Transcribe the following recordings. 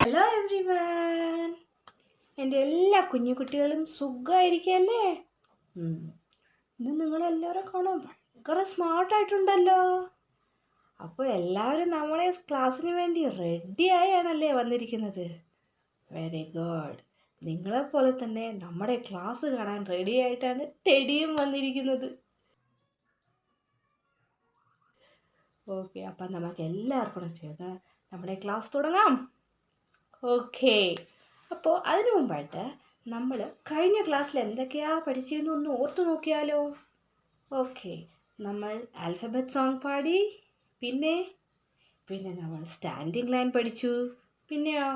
Hello every one എന്റെ എല്ലാ കുഞ്ഞു കുട്ടികളും സുഖമായിരിക്കല്ലേ? ഇന്ന് നിങ്ങളെല്ലാവരും കാണാൻ ഭയങ്കര സ്മാർട്ടായിട്ടുണ്ടല്ലോ അപ്പോൾ എല്ലാവരും നമ്മളെ ക്ലാസ്സിന് വേണ്ടി റെഡി ആയാണല്ലേ വന്നിരിക്കുന്നത്? വെരി ഗുഡ് നിങ്ങളെപ്പോലെ തന്നെ നമ്മുടെ ക്ലാസ് കാണാൻ റെഡി ആയിട്ടാണ് ടെഡിയും വന്നിരിക്കുന്നത്. ഓക്കെ അപ്പം നമുക്ക് എല്ലാവർക്കും ചേർന്ന് നമ്മുടെ ക്ലാസ് തുടങ്ങാം. ഓക്കെ അപ്പോൾ അതിനു മുമ്പായിട്ട് നമ്മൾ കഴിഞ്ഞ ക്ലാസ്സിൽ എന്തൊക്കെയാ പഠിച്ചതെന്ന് ഒന്ന് ഓർത്തു നോക്കിയാലോ? ഓക്കെ നമ്മൾ ആൽഫബറ്റ് സോങ് പാടി പിന്നെ പിന്നെ നമ്മൾ സ്റ്റാൻഡിങ് ലൈൻ പഠിച്ചു പിന്നെയോ?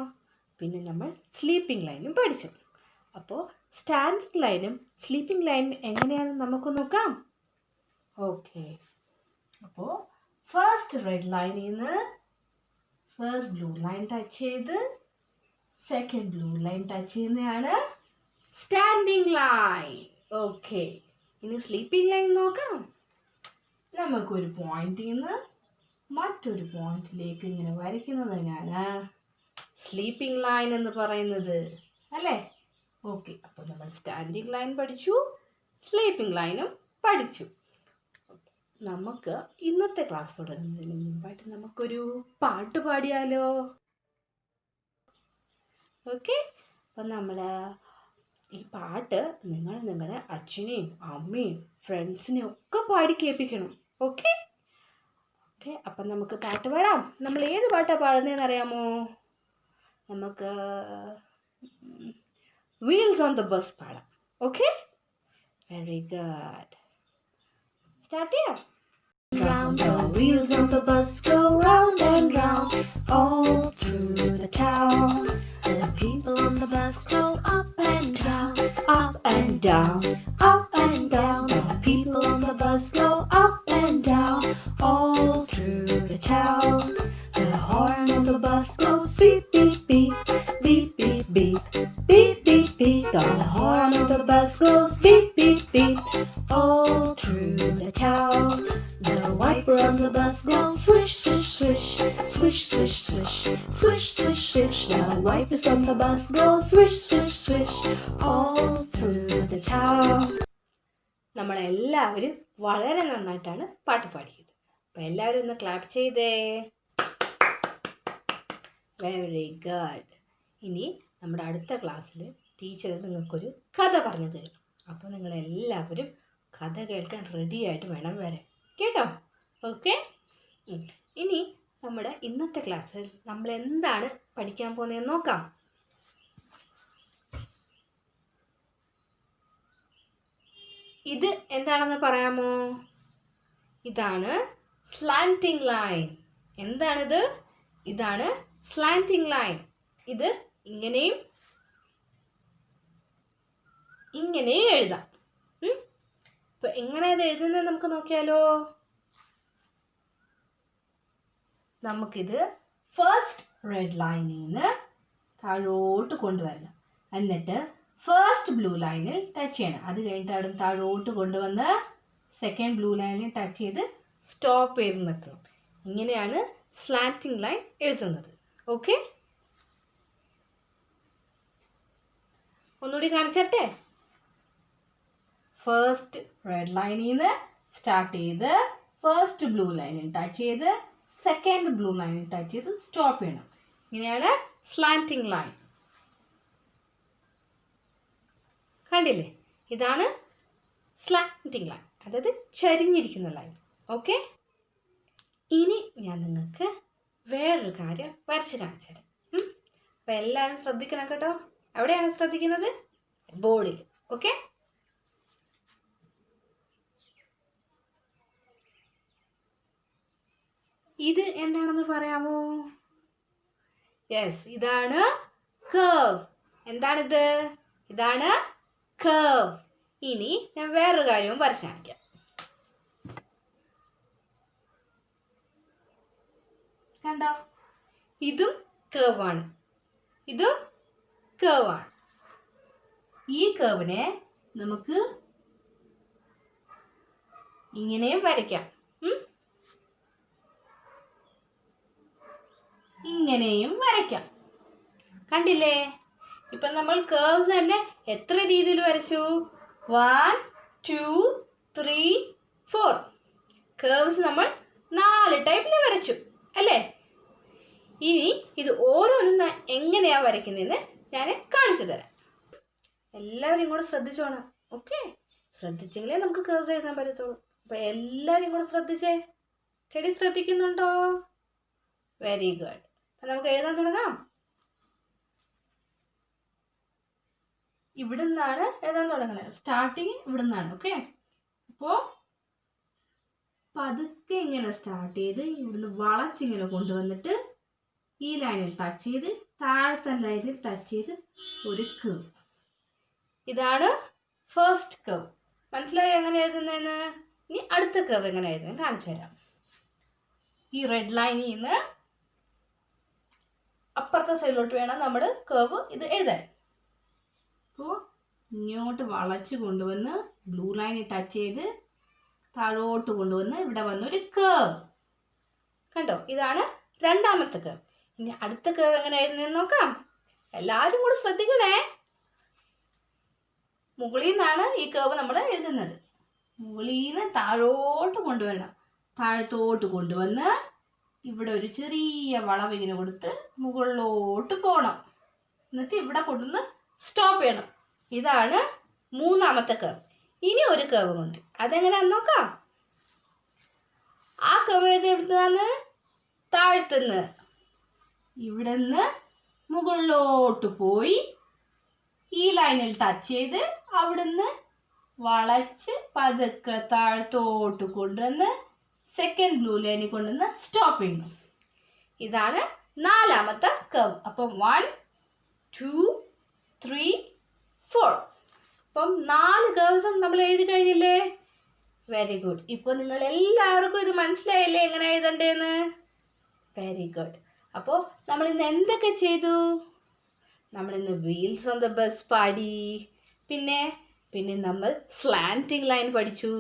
പിന്നെ നമ്മൾ സ്ലീപ്പിംഗ് ലൈനും പഠിച്ചു. അപ്പോൾ സ്റ്റാൻഡിങ് ലൈനും സ്ലീപ്പിംഗ് ലൈനും എങ്ങനെയാണെന്ന് നമുക്ക് നോക്കാം. ഓക്കെ അപ്പോൾ ഫസ്റ്റ് റെഡ് ലൈനിൽ നിന്ന് ഫസ്റ്റ് ബ്ലൂ ലൈൻ ടച്ച് ചെയ്ത് സെക്കൻഡ് ബ്ലൂ ലൈൻ ടച്ച് ചെയ്യുന്നതാണ് സ്റ്റാൻഡിങ് ലൈൻ ഓക്കെ ഇനി സ്ലീപ്പിംഗ് ലൈൻ നോക്കാം. നമുക്കൊരു പോയിന്റിൽ നിന്ന് മറ്റൊരു പോയിന്റിലേക്ക് ഇങ്ങനെ വരയ്ക്കുന്നതിനാണ് സ്ലീപ്പിംഗ് ലൈൻ എന്ന് പറയുന്നത് അല്ലേ? ഓക്കെ അപ്പോൾ നമ്മൾ സ്റ്റാൻഡിങ് ലൈൻ പഠിച്ചു സ്ലീപ്പിംഗ് ലൈനും പഠിച്ചു. നമുക്ക് ഇന്നത്തെ ക്ലാസ് തുടങ്ങുന്നതിന് മുമ്പായിട്ട് നമുക്കൊരു പാട്ട് പാടിയാലോ? ഓക്കെ അപ്പം നമ്മൾ ഈ പാട്ട് നിങ്ങൾ നിങ്ങളുടെ അച്ഛനെയും അമ്മയും ഫ്രണ്ട്സിനെയും ഒക്കെ പാടി കേൾപ്പിക്കണം. ഓക്കെ ഓക്കെ അപ്പം നമുക്ക് പാട്ട് പാടാം. നമ്മൾ ഏത് പാട്ടാണ് പാടുന്നതെന്ന് അറിയാമോ? നമുക്ക് വീൽസ് ഓൺ ദ ബസ് പാടാം ഓക്കെ വെരി ഗുഡ് സ്റ്റാർട്ട് ചെയ്യാം Round the wheels on the bus go round and round all through the town. The people on the bus go up and down, up and down, up and down. The people on the bus go up and down all through the town. The bus go swish, swish, swish, all through the town. നമ്മളെല്ലാവരും വളരെ നന്നായിട്ടാണ് പാട്ട് പാടിയത്. അപ്പം എല്ലാവരും ഒന്ന് clap ചെയ്തേ. Very good ഇനി നമ്മുടെ അടുത്ത ക്ലാസ്സിൽ ടീച്ചർ നിങ്ങൾക്കൊരു കഥ പറഞ്ഞു തരും. അപ്പോൾ നിങ്ങളെല്ലാവരും കഥ കേൾക്കാൻ റെഡി ആയിട്ട് വേണം വരാൻ കേട്ടോ? ഓക്കെ ഇനി നമ്മുടെ ഇന്നത്തെ ക്ലാസ്സിൽ നമ്മൾ എന്താണ് പഠിക്കാൻ പോകുന്നതെന്ന് നോക്കാം. ഇത് എന്താണെന്ന് പറയാമോ? ഇതാണ് സ്ലാന്റിംഗ് ലൈൻ എന്താണിത്? ഇതാണ് സ്ലാന്റിംഗ് ലൈൻ ഇത് ഇങ്ങനെയും ഇങ്ങനെയും എഴുതാം. അപ്പോൾ ഇപ്പൊ എങ്ങനെ ഇത് എഴുതുന്നത് നമുക്ക് നോക്കിയാലോ? നമുക്കിത് ഫസ്റ്റ് റെഡ് ലൈനിൽ നിന്ന് താഴോട്ട് കൊണ്ടുവരണം. എന്നിട്ട് ഫസ്റ്റ് ബ്ലൂ ലൈനിൽ ടച്ച് ചെയ്യണം. അത് കഴിഞ്ഞിട്ട് അവിടെ താഴോട്ട് കൊണ്ടുവന്ന് സെക്കൻഡ് ബ്ലൂ ലൈനിൽ ടച്ച് ചെയ്ത് സ്റ്റോപ്പ് ചെയ്ത് നിർത്തണം. ഇങ്ങനെയാണ് സ്ലാറ്റിംഗ് ലൈൻ എഴുതുന്നത്. ഓക്കെ ഒന്നുകൂടി കാണിച്ചട്ടെ ഫസ്റ്റ് റെഡ് ലൈനിൽ നിന്ന് സ്റ്റാർട്ട് ചെയ്ത് ഫസ്റ്റ് ബ്ലൂ ലൈനിൽ ടച്ച് ചെയ്ത് സെക്കൻഡ് ബ്ലൂ ലൈനിൽ ടച്ച് ചെയ്ത് സ്റ്റോപ്പ് ചെയ്യണം. ഇങ്ങനെയാണ് സ്ലാന്റിംഗ് ലൈൻ കണ്ടില്ലേ? ഇതാണ് സ്ലാന്റിംഗ് ലൈൻ അതായത് ചരിഞ്ഞിരിക്കുന്ന ലൈൻ ഓക്കെ ഇനി ഞാൻ നിങ്ങൾക്ക് വേറൊരു കാര്യം വരച്ച് കാണിച്ചു തരാം. അപ്പം അപ്പോൾ എല്ലാവരും ശ്രദ്ധിക്കണം കേട്ടോ. എവിടെയാണ് ശ്രദ്ധിക്കുന്നത്? ബോർഡിൽ ഓക്കെ ഇത് എന്താണെന്ന് പറയാമോ? യെസ് ഇതാണ് കേവ് എന്താണിത്? ഇതാണ് കേവ് ഇനി ഞാൻ വേറൊരു കാര്യവും വരച്ച് കാണിക്കാം കണ്ടോ? ഇതും കേവാണ് ഇതും കേവാണ് ഈ കേവിനെ നമുക്ക് ഇങ്ങനെയും വരയ്ക്കാം. ഇങ്ങനെയും വരയ്ക്കാം. കണ്ടില്ലേ? ഇപ്പം നമ്മൾ കേവ്സ് തന്നെ എത്ര രീതിയിൽ വരച്ചു? One two three four curves നമ്മൾ നാല് ടൈപ്പിൽ വരച്ചു അല്ലേ? ഇനി ഇത് ഓരോന്നും എങ്ങനെയാണ് എങ്ങനെയാ വരയ്ക്കുന്നതെന്ന് ഞാൻ കാണിച്ചു തരാം. എല്ലാവരും കൂടെ ശ്രദ്ധിച്ചോണം ഓക്കെ ശ്രദ്ധിച്ചെങ്കിലേ നമുക്ക് കേവ്സ് എഴുതാൻ പറ്റത്തുള്ളൂ. അപ്പോൾ എല്ലാവരും കൂടെ ശ്രദ്ധിച്ചേ. ചെടി ശ്രദ്ധിക്കുന്നുണ്ടോ? വെരി ഗുഡ് അപ്പം നമുക്ക് എഴുതാൻ തുടങ്ങാം. ഇവിടെ നിന്നാണ് എഴുതാൻ തുടങ്ങുന്നത്. സ്റ്റാർട്ടിങ് ഇവിടെ നിന്നാണ് ഓക്കെ അപ്പോൾ പതുക്കെ ഇങ്ങനെ സ്റ്റാർട്ട് ചെയ്ത് ഇവിടുന്ന് വളച്ചിങ്ങനെ കൊണ്ടുവന്നിട്ട് ഈ ലൈനിൽ ടച്ച് ചെയ്ത് താഴത്തെ ലൈനിൽ ടച്ച് ചെയ്ത് ഒരു കവ് ഇതാണ് ഫസ്റ്റ് കവ് മനസ്സിലായോ എങ്ങനെ എഴുതുന്നതെന്ന്? ഇനി അടുത്ത കവ് എങ്ങനെ എഴുതുന്നത് കാണിച്ചു തരാം. ഈ റെഡ് ലൈനിൽ നിന്ന് അപ്പുറത്തെ സൈഡിലോട്ട് വേണം നമ്മൾ കർവ് ഇത് എഴുതാൻ. അപ്പോൾ ഇങ്ങോട്ട് വളച്ച് കൊണ്ടുവന്ന് ബ്ലൂ ലൈനിൽ ടച്ച് ചെയ്ത് താഴോട്ട് കൊണ്ടുവന്ന് ഇവിടെ വന്നൊരു കേവ് കണ്ടോ? ഇതാണ് രണ്ടാമത്തെ കേവ് ഇനി അടുത്ത കേവ് എങ്ങനെ ആയിരുന്നു നോക്കാം. എല്ലാവരും കൂടെ ശ്രദ്ധിക്കണേ. മുകളിൽ നിന്നാണ് ഈ കേവ് നമ്മൾ എഴുതുന്നത്. മുകളിൽ നിന്ന് താഴോട്ട് കൊണ്ടുവരണം. താഴത്തോട്ട് കൊണ്ടുവന്ന് ഇവിടെ ഒരു ചെറിയ വളവ് ഇങ്ങനെ കൊടുത്ത് മുകളിലോട്ട് പോകണം എന്നിട്ട് ഇവിടെ കൊണ്ടുവന്ന് സ്റ്റോപ്പ് ചെയ്യണം. ഇതാണ് മൂന്നാമത്തെ കർവ് ഇനി ഒരു കർവ് കൊണ്ട് അതെങ്ങനെയാന്ന് നോക്കാം. ആ കർവ് ഏത് എവിടുന്നാണ് താഴ്ത്തുന്ന് ഇവിടെ നിന്ന് മുകളിലോട്ട് പോയി ഈ ലൈനിൽ ടച്ച് ചെയ്ത് അവിടുന്ന് വളച്ച് പതുക്കെ താഴത്തോട്ട് കൊണ്ടുവന്ന് സെക്കൻഡ് ബ്ലൂ ലൈനിൽ കൊണ്ടുവന്ന് സ്റ്റോപ്പ് ചെയ്യുന്നു ഇതാണ് നാലാമത്തെ കർവ് അപ്പം വൺ ടു ത്രീ ഫോർ അപ്പം നാല് ദിവസം നമ്മൾ എഴുതി കഴിഞ്ഞില്ലേ? വെരി ഗുഡ് ഇപ്പോൾ നിങ്ങൾ എല്ലാവർക്കും ഇത് മനസ്സിലായില്ലേ എങ്ങനെ എഴുതണ്ടേന്ന്? വെരി ഗുഡ് അപ്പോൾ നമ്മൾ ഇന്ന് എന്തൊക്കെ ചെയ്തു? നമ്മൾ ഇന്ന് വീൽസ് ഓൺ ദ ബസ് പാടി. പിന്നെ പിന്നെ നമ്മൾ സ്ലാന്റിംഗ് ലൈൻ പഠിച്ചു.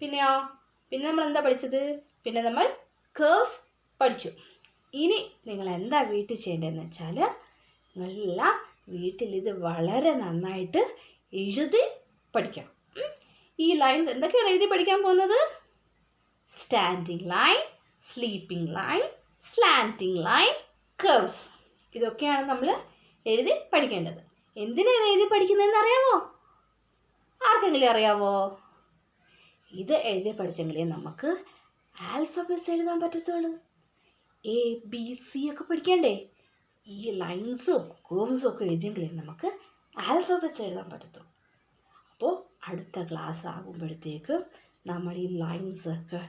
പിന്നെയോ? പിന്നെ നമ്മൾ എന്താ പഠിച്ചത്? പിന്നെ നമ്മൾ കേഴ്സ് പഠിച്ചു. ഇനി നിങ്ങൾ എന്താ വീട്ടിൽ ചെയ്യേണ്ടതെന്ന് വെച്ചാൽ നിങ്ങളെല്ലാം വീട്ടിൽ ഇത് വളരെ നന്നായിട്ട് എഴുതി പഠിക്കണം. ഈ ലൈൻസ് എന്തൊക്കെയാണ് എഴുതി പഠിക്കാൻ പോകുന്നത്? Standing line sleeping line slanting line curves ഇതൊക്കെയാണ് നമ്മൾ എഴുതി പഠിക്കേണ്ടത്. എന്തിനാണ് എഴുതി പഠിക്കുന്നതെന്ന് അറിയാമോ ആർക്കെങ്കിലും അറിയാമോ ഇത് എഴുതി പഠിച്ചെങ്കിലേ നമുക്ക് ആൽഫബറ്റ്സ് എഴുതാൻ പറ്റത്തുള്ളൂ. എ ബി സി ഒക്കെ പഠിക്കണ്ടേ? ഈ ലൈൻസും കേവ്സും ഒക്കെ എഴുതിയെങ്കിലേ നമുക്ക് ആൽഫബറ്റ്സ് എഴുതാൻ പറ്റത്തുള്ളൂ. അപ്പോൾ അടുത്ത ക്ലാസ് ആകുമ്പോഴത്തേക്ക് നമ്മൾ ഈ ലൈൻസ് ഒക്കെ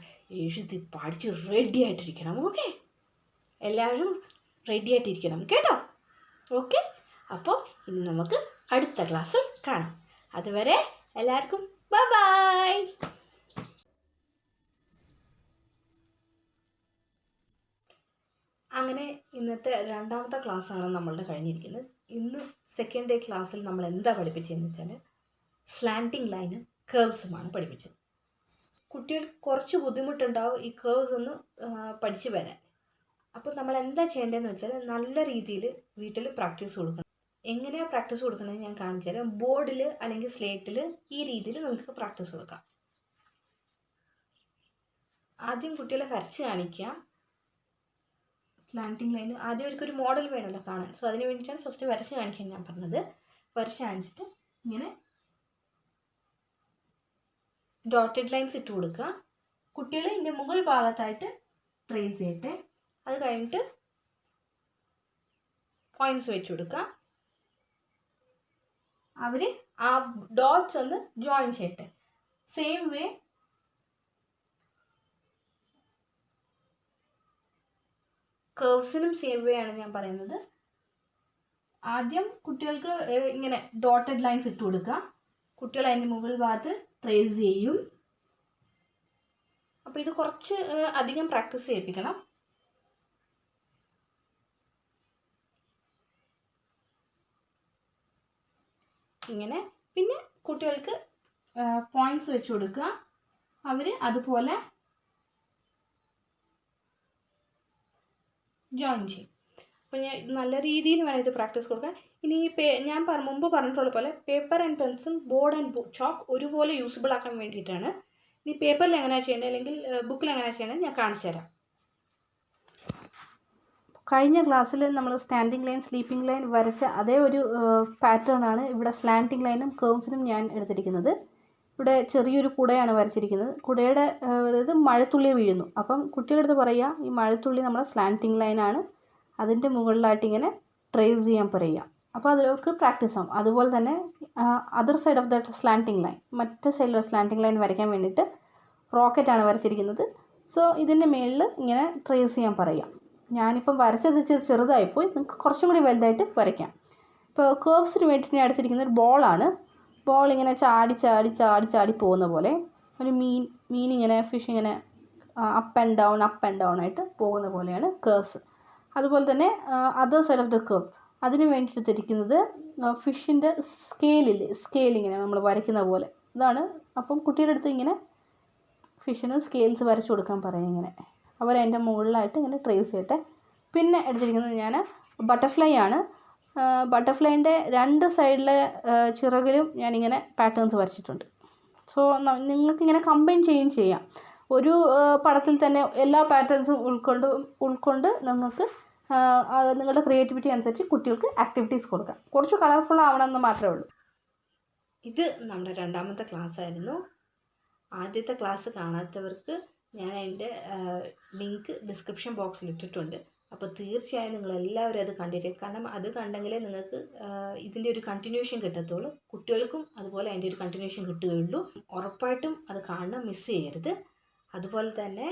എഴുതി പഠിച്ച് റെഡി ആയിട്ടിരിക്കണം ഓക്കെ എല്ലാവരും റെഡി ആയിട്ടിരിക്കണം കേട്ടോ? ഓക്കെ അപ്പോൾ ഇനി നമുക്ക് അടുത്ത ക്ലാസ് കാണാം. അതുവരെ എല്ലാവർക്കും ബൈ ബൈ അങ്ങനെ ഇന്നത്തെ രണ്ടാമത്തെ ക്ലാസ്സാണ് നമ്മളുടെ കഴിഞ്ഞിരിക്കുന്നത്. ഇന്ന് സെക്കൻഡ് ഡേ ക്ലാസ്സിൽ നമ്മൾ എന്താ പഠിപ്പിച്ചതെന്ന് വെച്ചാൽ സ്ലാന്റിംഗ് ലൈനും കേർവ്സുമാണ് പഠിപ്പിച്ചത്. കുട്ടികൾക്ക് കുറച്ച് ബുദ്ധിമുട്ടുണ്ടാവും ഈ കേർവ്സ് ഒന്ന് പഠിച്ചു വരാൻ. അപ്പോൾ നമ്മൾ എന്താ ചെയ്യേണ്ടതെന്ന് വെച്ചാൽ നല്ല രീതിയിൽ വീട്ടിൽ പ്രാക്ടീസ് കൊടുക്കണം. എങ്ങനെയാണ് പ്രാക്ടീസ് കൊടുക്കണമെന്ന് ഞാൻ കാണിച്ചു തരാം. ബോർഡിൽ അല്ലെങ്കിൽ സ്ലേറ്റിൽ ഈ രീതിയിൽ നിങ്ങൾക്ക് പ്രാക്ടീസ് കൊടുക്കാം. ആദ്യം കുട്ടികളെ വരച്ച് കാണിക്കുക സ്ലാന്റിംഗ് ലൈൻ ആദ്യം അവർക്കൊരു മോഡൽ വേണമല്ലോ കാണാൻ. സോ അതിന് വേണ്ടിയിട്ടാണ് ഫസ്റ്റ് വരച്ച് കാണിക്കാൻ ഞാൻ പറഞ്ഞത്. വരച്ച് കാണിച്ചിട്ട് ഇങ്ങനെ ഡോട്ടഡ് ലൈൻസ് ഇട്ട് കൊടുക്കുക. കുട്ടികൾ ഇതിന്റെ മുകൾ ഭാഗത്തായിട്ട് ട്രേസ് ചെയ്യട്ടെ. അത് കഴിഞ്ഞിട്ട് പോയിന്റ്സ് വെച്ച് കൊടുക്കുക. അവർ ആ ഡോട്ട്സ് ഒന്ന് ജോയിൻ ചെയ്യട്ടെ. സെയിം വേ കേർവ്സിനും സെയിം വേ ആണ് ഞാൻ പറയുന്നത്. ആദ്യം കുട്ടികൾക്ക് ഇങ്ങനെ ഡോട്ടഡ് ലൈൻസ് ഇട്ട് കൊടുക്കുക. കുട്ടികൾ അതിന്റെ മുകൾ ഭാഗത്ത് ട്രേസ് ചെയ്യും. അപ്പോൾ ഇത് കുറച്ച് അധികം പ്രാക്ടീസ് ചെയ്യിപ്പിക്കണം. ഇങ്ങനെ. പിന്നെ കുട്ടികൾക്ക് പോയിന്റ്സ് വെച്ച് കൊടുക്കുക. അവർ അതുപോലെ ജോയിൻ ചെയ്യും. അപ്പോൾ ഞാൻ നല്ല രീതിയിൽ വേണം ഇത് പ്രാക്ടീസ് കൊടുക്കാൻ. ഇനി ഈ പേ ഞാൻ മുമ്പ് പറഞ്ഞിട്ടുള്ള പോലെ paper and pencil board and chalk ഒരുപോലെ യൂസബിൾ ആക്കാൻ വേണ്ടിയിട്ടാണ്. ഇനി പേപ്പറിൽ എങ്ങനെയാണ് ചെയ്യേണ്ടത് അല്ലെങ്കിൽ ബുക്കിൽ എങ്ങനെയാണ് ചെയ്യേണ്ടത് ഞാൻ കാണിച്ചു തരാം. കഴിഞ്ഞ ക്ലാസ്സിൽ നമ്മൾ സ്റ്റാൻഡിങ് ലൈൻ സ്ലീപ്പിംഗ് ലൈൻ വരച്ച അതേ ഒരു പാറ്റേൺ ആണ് ഇവിടെ സ്ലാൻഡിങ് ലൈനും കേംസിനും ഞാൻ എടുത്തിരിക്കുന്നത്. ഇവിടെ ചെറിയൊരു കുടയാണ് വരച്ചിരിക്കുന്നത്. കുടയുടെ അതായത് മഴത്തുള്ളി വീഴുന്നു. അപ്പം കുട്ടികളുടെ അടുത്ത് പറയുക ഈ മഴത്തുള്ളി നമ്മുടെ സ്ലാന്റിങ് ലൈനാണ് അതിന്റെ മുകളിലായിട്ട് ഇങ്ങനെ ട്രേസ് ചെയ്യാൻ പറയുക. അപ്പോൾ അതിലവർക്ക് പ്രാക്ടീസ് ആവും. അതുപോലെ തന്നെ other side of the slanting line മറ്റേ സൈഡിലുള്ള സ്ലാന്റിങ് ലൈൻ വരയ്ക്കാൻ വേണ്ടിയിട്ട് റോക്കറ്റാണ് വരച്ചിരിക്കുന്നത്. സോ ഇതിന്റെ മേളിൽ ഇങ്ങനെ ട്രേസ് ചെയ്യാൻ പറയാം ഞാനിപ്പം വരച്ചത് ചെറുതായിപ്പോയി. നിങ്ങൾക്ക് കുറച്ചും കൂടി വലുതായിട്ട് വരയ്ക്കാം. ഇപ്പോൾ കേർവ്സിന് വേണ്ടിയിട്ട് ഞാൻ എടുത്തിരിക്കുന്ന ഒരു ബോളാണ് ബോൾ ഇങ്ങനെ ചാടി ചാടി ചാടി ചാടി പോകുന്ന പോലെ ഒരു മീൻ മീൻ ഇങ്ങനെ ഫിഷ് ഇങ്ങനെ up and down up and down ആയിട്ട് പോകുന്ന പോലെയാണ് കേർവ്സ് അതുപോലെ തന്നെ other side of the curve അതിന് വേണ്ടി എടുത്തിരിക്കുന്നത് ഫിഷിന്റെ സ്കെയിലില്ലേ സ്കെയിൽ ഇങ്ങനെ നമ്മൾ വരയ്ക്കുന്ന പോലെ. ഇതാണ്. അപ്പം കുട്ടിയുടെ അടുത്ത് ഇങ്ങനെ ഫിഷിന് സ്കെയിൽസ് വരച്ചു കൊടുക്കാൻ പറയും ഇങ്ങനെ. അവർ അതിന്റെ മുകളിലായിട്ട് ഇങ്ങനെ ട്രേസ് ചെയ്യട്ടെ. പിന്നെ എടുത്തിരിക്കുന്നത് ഞാൻ ബട്ടർഫ്ലൈ ആണ്. ബട്ടർഫ്ലൈന്റെ രണ്ട് സൈഡിലെ ചിറകിലും ഞാനിങ്ങനെ പാറ്റേൺസ് വരച്ചിട്ടുണ്ട്. സോ നിങ്ങൾക്കിങ്ങനെ കമ്പൈൻ ചെയ്യുകയും ചെയ്യാം. ഒരു പടത്തിൽ തന്നെ എല്ലാ പാറ്റേൺസും ഉൾക്കൊണ്ട് ഉൾക്കൊണ്ട് നിങ്ങൾക്ക് നിങ്ങളുടെ ക്രിയേറ്റിവിറ്റി അനുസരിച്ച് കുട്ടികൾക്ക് ആക്ടിവിറ്റീസ് കൊടുക്കാം. കുറച്ച് കളർഫുൾ ആവണമെന്ന് മാത്രമേ ഉള്ളൂ. ഇത് നമ്മുടെ രണ്ടാമത്തെ ക്ലാസ് ആയിരുന്നു. ആദ്യത്തെ ക്ലാസ് കാണാത്തവർക്ക് ഞാൻ അതിന്റെ ലിങ്ക് ഡിസ്ക്രിപ്ഷൻ ബോക്സിൽ ഇട്ടിട്ടുണ്ട്. അപ്പോൾ തീർച്ചയായും നിങ്ങൾ എല്ലാവരും അത് കണ്ടിരിക്കും കാരണം അത് കണ്ടെങ്കിലേ നിങ്ങൾക്ക് ഇതിന്റെ ഒരു കണ്ടിന്യൂഷൻ കിട്ടത്തുള്ളൂ. കുട്ടികൾക്കും അതുപോലെ അതിന്റെ ഒരു കണ്ടിന്യൂഷൻ കിട്ടുകയുള്ളൂ. ഉറപ്പായിട്ടും അത് കാണണം മിസ് ചെയ്യരുത്. അതുപോലെ തന്നെ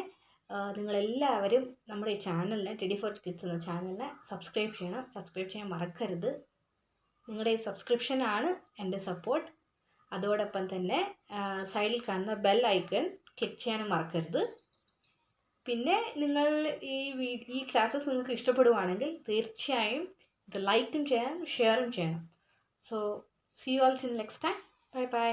നിങ്ങളെല്ലാവരും നമ്മുടെ ഈ ചാനലിനെ ടെഡി ഫോർ കിഡ്സ് എന്ന ചാനലിനെ സബ്സ്ക്രൈബ് ചെയ്യണം. സബ്സ്ക്രൈബ് ചെയ്യാൻ മറക്കരുത്. നിങ്ങളുടെ ഈ സബ്സ്ക്രിപ്ഷനാണ് എന്റെ സപ്പോർട്ട് അതോടൊപ്പം തന്നെ സൈഡിൽ കാണുന്ന ബെൽ ഐക്കൺ ക്ലിക്ക് ചെയ്യാനും മറക്കരുത്. പിന്നെ നിങ്ങൾ ഈ ഈ ക്ലാസ്സസ് നിങ്ങൾക്ക് ഇഷ്ടപ്പെടുവാണെങ്കിൽ തീർച്ചയായും ഇത് ലൈക്കും ചെയ്യണം ഷെയറും ചെയ്യണം. So see you all in next time bye bye